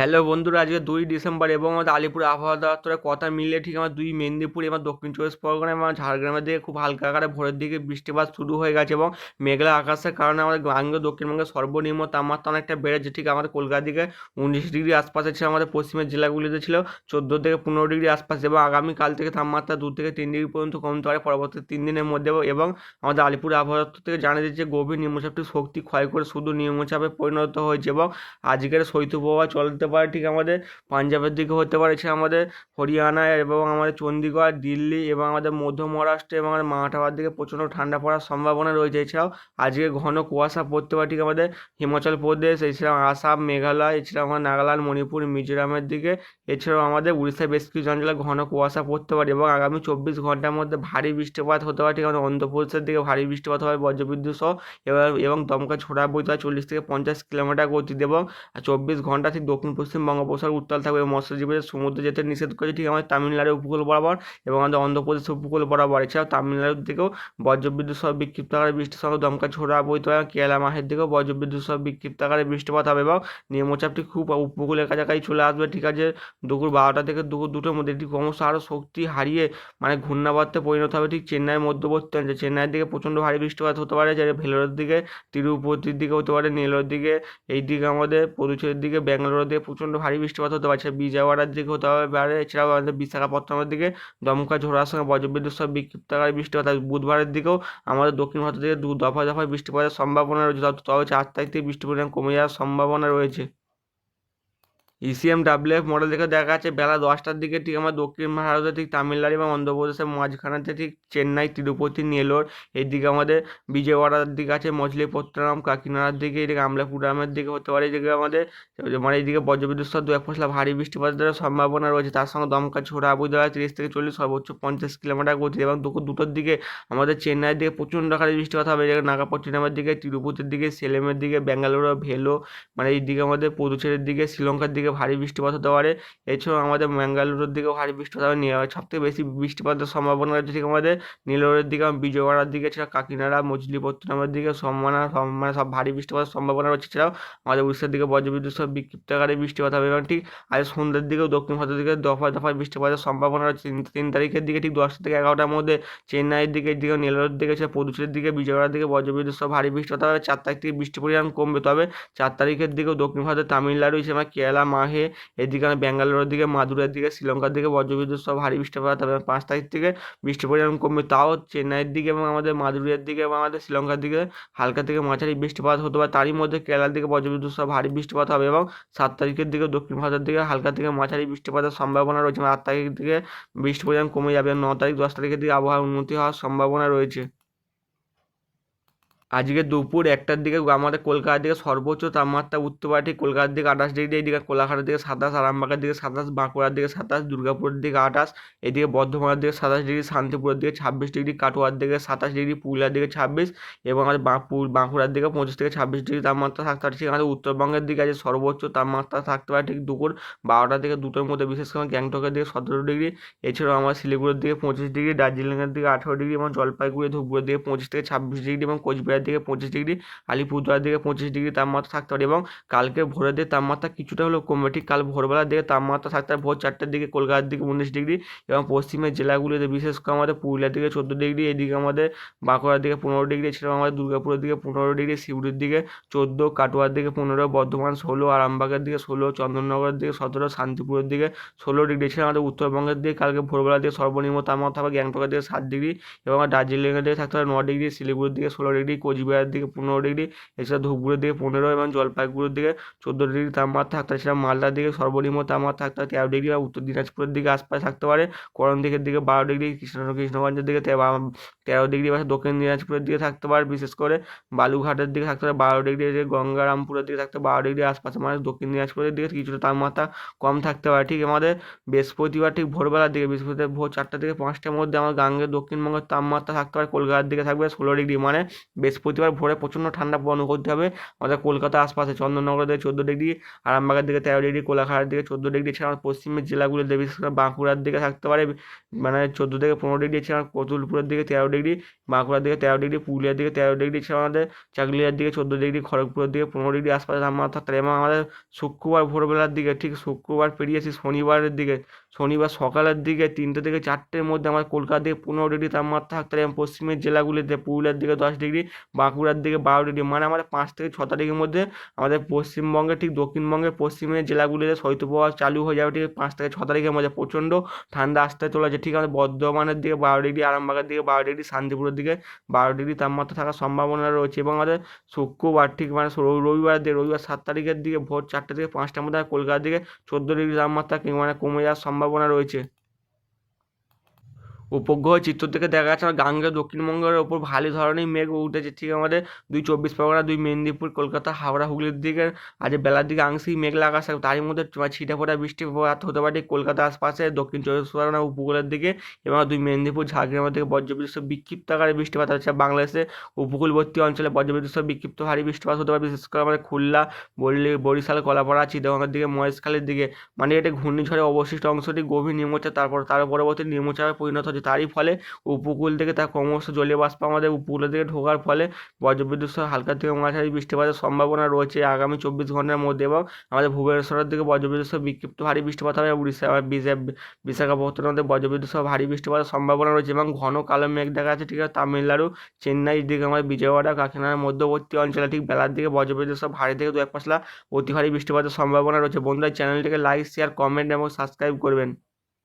Hello বন্ধুরা, আজকে দুই ডিসেম্বর এবং আমাদের আলিপুর আবহাওয়া দপ্তরের কথা মিলিয়ে ঠিক আমার দুই মেদিনীপুর এবং দক্ষিণ চব্বিশ পরগনা এবং ঝাড়গ্রামের দিকে খুব হালকা আকারে ভোরের দিকে বৃষ্টিপাত শুরু হয়ে গেছে এবং মেঘলা আকাশের কারণে আমাদের গাঙ্গ দক্ষিণবঙ্গের সর্বনিম্ন তাপমাত্রা অনেকটা বেড়েছে। ঠিক আমাদের কলকাতা দিকে উনিশ ডিগ্রি আশপাশে ছিল, আমাদের পশ্চিমের জেলাগুলিতে ছিল চোদ্দ থেকে পনেরো ডিগ্রি আশপাশ এবং আগামীকাল থেকে তাপমাত্রা দু থেকে তিন ডিগ্রি পর্যন্ত কমতে পারে পরবর্তী তিন দিনের মধ্যে এবং আমাদের আলিপুর আবহাওয়া দপ্তর থেকে জানিয়ে দিচ্ছে গভীর নিম্নচাপটি শক্তি ক্ষয় করে শুধু নিম্নচাপে পরিণত হয়েছে এবং আজকের শৈত্যপ্রবাহ চলতে পারে, ঠিক আমাদের পাঞ্জাবের দিকে হতে পারে এছাড়া আমাদের হরিয়ানা এবং আমাদের চণ্ডীগড় দিল্লি এবং আমাদের মধ্য মহারাষ্ট্র এবং আমাদের মারাঠাওয়ার দিকে প্রচণ্ড ঠান্ডা পড়ার সম্ভাবনা রয়েছে। এছাড়াও আজকে ঘন কুয়াশা পড়তে পারে, ঠিক আমাদের হিমাচল প্রদেশ, এছাড়াও আসাম, মেঘালয়, এছাড়াও আমার নাগাল্যান্ড, মণিপুর, মিজোরামের দিকে। এছাড়াও আমাদের উড়িষ্যার বেশ কিছু অঞ্চলে ঘন কুয়াশা পড়তে পারে এবং আগামী চব্বিশ ঘণ্টার মধ্যে ভারী বৃষ্টিপাত হতে পারে, ঠিক আমাদের অন্ধ্রপ্রদেশের দিকে ভারী বৃষ্টিপাত হবে বজ্রবিদ্যুৎ সহ এবং এবং দমকা ছোড়া বইতে চল্লিশ থেকে পঞ্চাশ কিলোমিটার গতিতে এবং চব্বিশ ঘণ্টা ঠিক দক্ষিণ পশ্চিম বঙ্গোপসাগর উত্তাল থাকবে এবং মৎস্যজীবীদের সমুদ্রে যেতে নিষেধ করেছে ঠিক আমাদের তামিলনাড়ু উপকূল বরাবর এবং আমাদের অন্ধ্রপ্রদেশ উপকূল বরাবর। এছাড়াও তামিলনাড়ুর দিকেও বজ্রবিদ্যুৎ সহ বিক্ষিপ্ত আকারে বৃষ্টির সঙ্গে দমকা ছোড়া বইতে হয় কেরালা, মাহের দিকেও বজ্রবিদ্যুৎ সহ বিক্ষিপ্ত আকারে বৃষ্টিপাত হবে এবং নিম্নচাপটি খুব উপকূলের কাছাকাছি চলে আসবে। ঠিক আছে, দুপুর বারোটা থেকে দুপুর দুটোর মধ্যে এটি ক্রমশ আরও শক্তি হারিয়ে মানে ঘূর্ণাবর্তে পরিণত হবে। ঠিক চেন্নাইয়ের মধ্যবর্তী অঞ্চল চেন্নাইয়ের দিকে প্রচণ্ড ভারী বৃষ্টিপাত হতে পারে যে ভেলোরের দিকে, তিরুপতির দিকে হতে পারে নেলোর দিকে এই দিকে আমাদের পুদুচেরির দিকে, ব্যাঙ্গালোরের দিকে প্রচণ্ড ভারী বৃষ্টিপাত হতে পারছে বিজয়ওয়াড়ার দিকে হতে হবে পারে এছাড়াও আমাদের বিশাখাপত্তনমের দিকে, দমকা ঝোড়ার সঙ্গে বজ্রবিদ্যুৎ সহ বিক্ষিপ্ত আকারে বৃষ্টিপাত বুধবারের দিকেও আমাদের দক্ষিণ ভারতের দিকে দু দফায় দফায় বৃষ্টিপাতের সম্ভাবনা রয়েছে। তবে চার তারিখ থেকে বৃষ্টির পরিমাণ কমে যাওয়ার সম্ভাবনা রয়েছে। ইসিএম ডাব্লিউএফ মডেল দেখে দেখা যাচ্ছে বেলা দশটার দিকে ঠিক আমার দক্ষিণ ভারতের ঠিক তামিলনাড়ু এবং অন্ধ্রপ্রদেশের মাঝখানেতে ঠিক চেন্নাই, তিরুপতি, নেলোর এইদিকে আমাদের বিজয়ওয়াড়ার দিকে আছে মছলিপট্টনম, কাকিনাড়ার দিকে, এদিকে আমলাপুরামের দিকে হতে পারে, এদিকে আমাদের মানে এইদিকে বজ্রবিদ্যুৎ সহ দু এক ফসলা ভারী বৃষ্টিপাতের সম্ভাবনা রয়েছে। তার সঙ্গে দমকা ছোড়া আবুদাবা তিরিশ থেকে চল্লিশ সর্বোচ্চ পঞ্চাশ কিলোমিটার গতি এবং দুপুর দুটোর দিকে আমাদের চেন্নাইয়ের দিকে প্রচণ্ড আকারে বৃষ্টিপাত হবে, এদিকে নাগাপট্টিনামের দিকে, তিরুপতির দিকে, সেলেমের দিকে ব্যাঙ্গালোর ভেলো মানে এইদিকে আমাদের পুদুচেরির দিকে, শ্রীলঙ্কার দিকে ভারী বৃষ্টিপাত হতে পারে। এছাড়াও আমাদের ম্যাঙ্গালুরুর দিকেও ভারী বৃষ্টিপাত হবে। সব থেকে বেশি বৃষ্টিপাতের সম্ভাবনা রয়েছে ঠিক আমাদের নীলোরের দিকে বিজয়ওয়াড়ার দিকে, এছাড়া কাকিনাড়া মছলিপট্টনমের দিকে সম্ভাবনা মানে সব ভারী বৃষ্টিপাতের সম্ভাবনা রয়েছে। এছাড়াও আমাদের উড়িষ্যার দিকে বজ্রবিদ্যুৎ সব বিক্ষিপ্ত আকারে বৃষ্টিপাত হবে এবং ঠিক আজ সন্ধ্যের দিকেও দক্ষিণ ভারতের দিকে দফায় দফায় বৃষ্টিপাতের সম্ভাবনা রয়েছে। তিন তারিখের দিকে ঠিক দশটা থেকে এগারোটার মধ্যে চেন্নাইয়ের দিকে দিকে নেলোরের দিকে, এছাড়া পুদুচেরির দিকে, বিজয়ওয়াড়ার দিকে বজ্রবিদ্যুৎ সব ভারী বৃষ্টিপাত হবে। চার তারিখ থেকে বৃষ্টি পরিমাণ কমবে। তবে চার তারিখের দিকেও দক্ষিণ ভারতের তামিলনাড়ু হিসেবে কেরালা মাহে এদিকে ব্যাঙ্গালোরের দিকে মাদুরের দিকে, শ্রীলঙ্কার দিকে, বজ্রবিদ্যুৎ সহ ভারী বৃষ্টিপাত হবে পাঁচ তারিখ থেকে বৃষ্টির পরিমাণ কমবে। তাও চেন্নাইয়ের দিকে এবং আমাদের মাদুরের দিকে এবং আমাদের শ্রীলঙ্কার দিকে হালকা থেকে মাঝারি বৃষ্টিপাত হতে পারে। তারই মধ্যে কেরালার দিকে বজ্রবিদ্যুৎ সহ ভারী বৃষ্টিপাত হবে এবং সাত তারিখের দিকে দক্ষিণ ভারতের দিকে হালকা থেকে মাঝারি বৃষ্টিপাতের সম্ভাবনা রয়েছে আট তারিখ দিকে বৃষ্টির পরিমাণ কমে যাবে ন তারিখ দশ তারিখের দিকে আবহাওয়ার উন্নতি হওয়ার সম্ভাবনা রয়েছে। আজকে দুপুর একটার দিকে আমাদের কলকাতার দিকে সর্বোচ্চ তাপমাত্রা উঠতে পারে ঠিক কলকাতার দিকে আঠাশ ডিগ্রি এইদিকে কোলাঘাটের দিকে সাতাশ, আরামবাগের দিকে সাতাশ, বাঁকুড়ার দিকে সাতাশ, দুর্গাপুরের দিকে আঠাশ, এদিকে বর্ধমানের দিকে সাতাশ ডিগ্রি, শান্তিপুরের দিকে ছাব্বিশ ডিগ্রি, কাটোয়ার দিকে সাতাশ ডিগ্রি, পুরুলিয়ার দিকে ছাব্বিশ এবং বাঁকুড় বাঁকুড়ার দিকে পঁচিশ থেকে ছাব্বিশ ডিগ্রি তাপমাত্রা থাকতে পারে। ঠিক আমাদের উত্তরবঙ্গের দিকে আছে সর্বোচ্চ তাপমাত্রা থাকতে পারে ঠিক দুপুর বারোটা থেকে দুটোর মধ্যে, বিশেষ করে গ্যাংটকের দিকে সতেরো ডিগ্রি, এছাড়াও আমার শিলিগুড়ির দিকে পঁচিশ ডিগ্রি, দার্জিলিংয়ের দিকে আঠেরো ডিগ্রি এবং জলপাইগুড়ি, ধূপগুড়ির দিকে পঁচিশ থেকে ছাব্বিশ ডিগ্রি এবং কোচবিহারের দিকে পঁচিশ ডিগ্রি, আলিপুরদুয়ার দিকে পঁচিশ ডিগ্রি তাপমাত্রা থাকতে পারে এবং কালকে ভোরের দিকে তাপমাত্রা কিছুটা হলেও কমবে। ঠিক কাল ভোরবেলার দিকে তাপমাত্রা থাকতে পারে ভোর চারটার দিকে কলকাতার দিকে উনিশ ডিগ্রি এবং পশ্চিমের জেলাগুলিতে, বিশেষ করে আমাদের পুরুলিয়ার দিকে চোদ্দ ডিগ্রি, এদিকে আমাদের বাঁকুড়ার দিকে পনেরো ডিগ্রি, এছাড়াও আমাদের দুর্গাপুরের দিকে পনেরো ডিগ্রি শিউড়ির দিকে চোদ্দ, কাটোয়ার দিকে পনেরো, বর্ধমান ষোলো, আরামবাগের দিকে ষোলো, চন্দননগরের দিকে সতেরো, শান্তিপুরের দিকে ষোলো ডিগ্রি এছাড়া আমাদের উত্তরবঙ্গের দিকে কালকে ভোরবেলার দিকে সর্বনিম্ন তাপমাত্রা হবে গ্যাংটকের দিকে সাত ডিগ্রি এবং দার্জিলিংয়ের দিকে থাকতে হবে ন ডিগ্রি, শিলিগুড়ির দিকে ষোলো ডিগ্রি কোচবিহারের দিকে পনেরো ডিগ্রি, এছাড়া ধূপগুড়ির দিকে পনেরো এবং জলপাইগুড়ির দিকে চোদ্দ ডিগ্রি তাপমাত্রা থাকতে পারে। সেটা মালদার দিকে সর্বনিম্ন তাপমাত্রা থাকতে পারে তেরো ডিগ্রি বা উত্তর দিনাজপুরের দিকে আশপাশে থাকতে পারে। করণ দিকের দিকে বারো ডিগ্রি কৃষ্ণ কৃষ্ণগঞ্জের দিকে তেরো ডিগ্রি বা দক্ষিণ দিনাজপুরের দিকে থাকতে পারে। বিশেষ করে বালুঘাটের দিকে থাকতে পারে বারো ডিগ্রি গঙ্গারামপুরের দিকে থাকতে বারো ডিগ্রি আশপাশে মানে দক্ষিণ দিনাজপুরের দিকে কিছুটা তাপমাত্রা কম থাকতে পারে। ঠিক আমাদের বৃহস্পতিবার ঠিক ভোরবেলার দিকে, বৃহস্পতিবার ভোর চারটা থেকে পাঁচটার মধ্যে আমার গাঙ্গের দক্ষিণবঙ্গের তাপমাত্রা থাকতে পারে, কলকাতার দিকে থাকবে ষোলো ডিগ্রি মানে বৃহস্পতি বৃহস্পতিবার ভোরে প্রচণ্ড ঠান্ডা অনুভব করতে হবে। আমাদের কলকাতা আশপাশে চন্দননগর দিকে চোদ্দ ডিগ্রি, আরামবাগের দিকে তেরো ডিগ্রি কোলাঘাটের দিকে চোদ্দ ডিগ্রি এছাড়া পশ্চিমের জেলাগুলিতে বিশেষ করে বাঁকুড়ার দিকে থাকতে পারে। মানে চোদ্দ থেকে পনেরো ডিগ্রি এছাড়া কতুলপুরের দিকে তেরো ডিগ্রি, বাঁকুড়ার দিকে তেরো ডিগ্রি, পুরুলিয়ার দিকে তেরো ডিগ্রি এছাড়া আমাদের চাকলিয়ার দিকে চোদ্দ ডিগ্রি, খড়গপুরের দিকে পনেরো ডিগ্রি আশপাশে তাপমাত্রা। থাকতে পারে এবং আমাদের শুক্রবার ভোরবেলার দিকে, ঠিক শুক্রবার পেরিয়েছি শনিবারের দিকে শনিবার সকালের দিকে তিনটে থেকে চারটের মধ্যে আমার কলকাতার দিকে পনেরো ডিগ্রি তাপমাত্রা থাকতে পারে পশ্চিমের জেলাগুলিতে পুরুলিয়ার দিকে দশ ডিগ্রি, বাঁকুড়ার দিকে বারো ডিগ্রি। মানে আমাদের পাঁচ থেকে ছ তারিখের মধ্যে আমাদের পশ্চিমবঙ্গে ঠিক দক্ষিণবঙ্গের পশ্চিমের জেলাগুলিতে শৈত্যপ্রবাহ চালু হয়ে যাবে ঠিক পাঁচ থেকে ছ তারিখের মধ্যে। প্রচণ্ড ঠান্ডা আসতে চলেছে ঠিক আমাদের বর্ধমানের দিকে বারো ডিগ্রি, আরামবাগের দিকে বারো ডিগ্রি, শান্তিপুরের দিকে বারো ডিগ্রি তাপমাত্রা থাকার সম্ভাবনা রয়েছে এবং আমাদের শুক্রবার ঠিক মানে রবি- রবিবারের দিকে, রবিবার সাত তারিখের দিকে ভোর চারটে থেকে পাঁচটার মধ্যে কলকাতার দিকে চোদ্দ ডিগ্রি তাপমাত্রা মানে কমে যাওয়ার সম্ভাবনা রয়েছে। উপগ্রহ চিত্র থেকে দেখা যাচ্ছে গাঙ্গেয় দক্ষিণবঙ্গের ওপর ভালো ধরনের মেঘ উঠেছে। ঠিক আমাদের দুই চব্বিশ পরগনা, দুই মেদিনীপুর, কলকাতা, হাওড়া, হুগলির দিকে আজ বেলার দিকে আংশিক মেঘ আকাশ থাকবে তারই মধ্যে ছিটে ফোটা বৃষ্টিপাত হতে পারে কলকাতা আশপাশে, দক্ষিণ চব্বিশ পরগনা উপকূলের দিকে এবং দুই মেদিনীপুর ঝাড়গ্রামের দিকে বজ্রবিদ্যুৎ বিক্ষিপ্ত আকারে বৃষ্টিপাত হচ্ছে বাংলাদেশে উপকূলবর্তী অঞ্চলে বজ্রবিদ্যুৎ বিক্ষিপ্ত ভারী বৃষ্টিপাত হতে পারে। বিশেষ করে আমাদের খুলনা বল্লি বরিশাল, কলাপাড়া, চিটাগঙ্গের দিকে, মহেশখালীর দিকে। মানে এটা ঘূর্ণিঝড়ের অবশিষ্ট অংশটি গভীর নিম্নচাপ, তারপর তার পরবর্তী নিম্নচাপে পরিণত হচ্ছে। তারই ফলে উপকূল থেকে তার ক্রমশ জলীয় বাষ্প আমাদের উপকূলের দিকে ঢোকার ফলে বজ্রবিদ্যুৎ সহ হালকা থেকে মাঝারি বৃষ্টিপাতের সম্ভাবনা রয়েছে আগামী চব্বিশ ঘণ্টার মধ্যে এবং আমাদের ভুবনেশ্বরের দিকে বজ্রবিদ্যুৎ সহ বিক্ষিপ্ত ভারী বৃষ্টিপাত হবে উড়িষ্যা বিশা- বিশাখাপত্তনমের মধ্যে বজ্রবিদ্যুৎ সহ ভারী বৃষ্টিপাতের সম্ভাবনা রয়েছে এবং ঘন কালো মেঘ দেখা যাচ্ছে, ঠিক আছে, তামিলনাড়ু চেন্নাইয়ের দিকে আমাদের বিজয়ওয়াড়া কাকিনাড়ার মধ্যবর্তী অঞ্চলে ঠিক বেলার দিকে বজ্রবিদ্যুৎ সহ ভারী থেকে দু এক পাশলা অতি ভারী বৃষ্টিপাতের সম্ভাবনা রয়েছে। বন্ধুরা চ্যানেলটিকে লাইক শেয়ার কমেন্ট এবং সাবস্ক্রাইব করবেন।